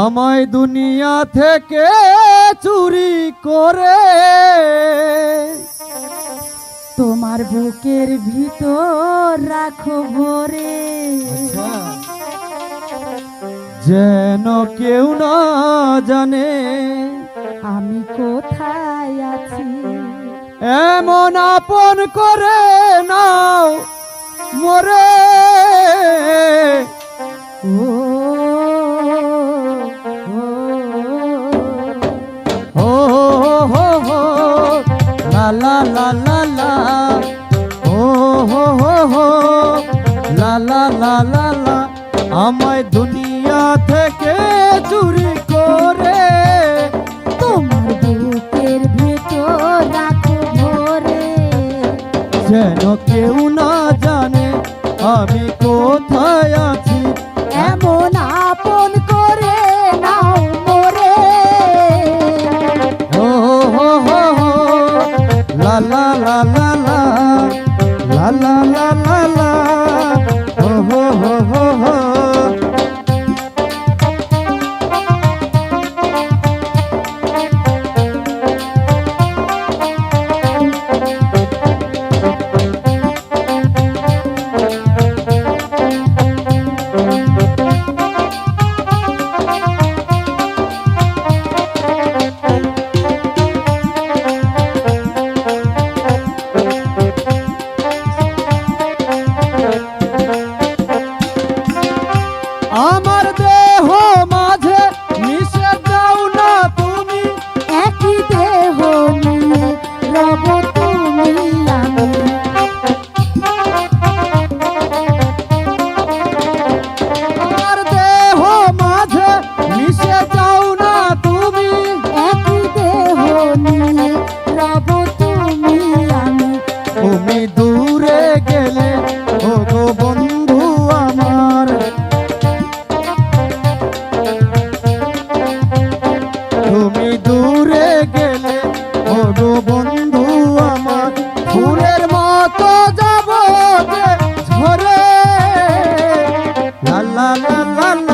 আমায় দুনিয়া থেকে চুরি করে। তোমার বুকের ভিতর রাখো ভরে। যেন কেউ না জানে আমি কোথায় আছি? এমন আপন করে নাও মরে। ও লা লা লা লা। ও, হো হো হো। লা লা লা লা লা। আমায় দুনিয়া থেকে চুরি করে তোমার বুকের ভিতর রাখো ভরে। যেন কেউ না জানে আমি কোথায় লা লা ও হো হো হো তুমি দূরে গেলে ও বন্ধু আমার। তুমি দূরে গেলে ও বন্ধু আমার। ফুলের মতো যাব ঝরে। লা লা